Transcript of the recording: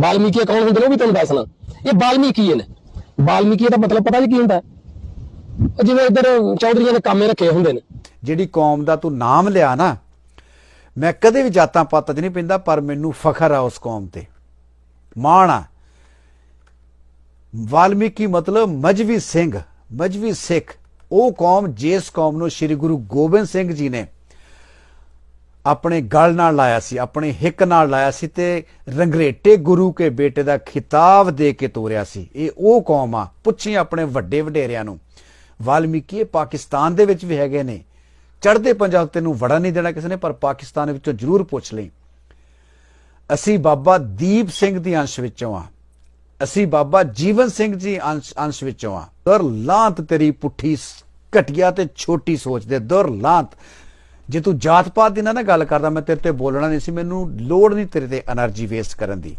ਵਾਲਮੀਕੀ ਕੌਣ ਹੁੰਦੇ ਨੇ, ਉਹ ਵੀ ਤੁਹਾਨੂੰ ਦੱਸਣਾ ਇਹ ਵਾਲਮੀਕੀ ਨੇ। ਵਾਲਮੀਕੀ ਦਾ ਮਤਲਬ ਪਤਾ ਜੀ ਕੀ ਹੁੰਦਾ। ਜਿਵੇਂ ਇੱਧਰ ਚੌਧਰੀਆਂ ਨੇ ਕਾਮੇ ਰੱਖੇ ਹੁੰਦੇ ਨੇ। ਜਿਹੜੀ ਕੌਮ ਦਾ ਤੂੰ ਨਾਮ ਲਿਆ ਨਾ, ਮੈਂ ਕਦੇ ਵੀ ਜਾਤਾਂ ਪਾਤਾਂ 'ਚ ਨਹੀਂ ਪੈਂਦਾ, ਪਰ ਮੈਨੂੰ ਫਖਰ ਆ ਉਸ ਕੌਮ ਤੇ। ਮਾਣ ਆ। ਵਾਲਮੀਕੀ ਮਤਲਬ ਮਜਵੀ ਸਿੰਘ, ਮਜਵੀ ਸਿੱਖ। ਉਹ ਕੌਮ, ਜਿਸ ਕੌਮ ਨੂੰ ਸ੍ਰੀ ਗੁਰੂ ਗੋਬਿੰਦ ਸਿੰਘ ਜੀ ਨੇ ਆਪਣੇ ਗਲ ਨਾਲ ਲਾਇਆ ਸੀ, ਆਪਣੇ ਹਿੱਕ ਨਾਲ ਲਾਇਆ ਸੀ ਤੇ ਰੰਗਰੇਟੇ ਗੁਰੂ ਕੇ ਬੇਟੇ ਦਾ ਖਿਤਾਬ ਦੇ ਕੇ ਤੋਰਿਆ ਸੀ। ਇਹ ਉਹ ਕੌਮ ਆ, ਪੁੱਛੀ ਆਪਣੇ ਵੱਡੇ ਵਡੇਰਿਆਂ ਨੂੰ, ਵਾਲਮੀਕੀ ਪਾਕਿਸਤਾਨ ਦੇ ਵਿੱਚ ਵੀ ਹੈਗੇ ਨੇ। ਚੜ੍ਹਦੇ ਪੰਜਾਬ ਤੈਨੂੰ ਵੜਾ ਨਹੀਂ ਦੇਣਾ ਕਿਸੇ ਨੇ, ਪਰ ਪਾਕਿਸਤਾਨ ਵਿੱਚੋਂ ਜ਼ਰੂਰ ਪੁੱਛ ਲਈ। ਅਸੀਂ ਬਾਬਾ ਦੀਪ ਸਿੰਘ ਦੀ ਅੰਸ਼ ਵਿੱਚੋਂ ਆ। ਅਸੀਂ ਬਾਬਾ ਜੀਵਨ ਸਿੰਘ ਜੀ ਅੰਸ਼ ਅੰਸ਼ ਵਿੱਚੋਂ ਆ। ਦਰ ਲਾਂਤ ਤੇਰੀ ਪੁੱਠੀ ਸ- ਘਟੀਆ ਤੇ ਛੋਟੀ ਸੋਚ ਦੇ ਦਰ ਲਾਂਤ ਜੇ ਤੂੰ ਜਾਤ ਪਾਤ ਦੀ ਨਾ ਗੱਲ ਕਰਦਾ, ਮੈਂ ਤੇਰੇ ਤੇ ਬੋਲਣਾ ਨਹੀਂ ਸੀ, ਮੈਨੂੰ ਲੋੜ ਨਹੀਂ ਤੇਰੇ ਤੇ એનર્ਜੀ ਵੇਸਟ ਕਰਨ ਦੀ।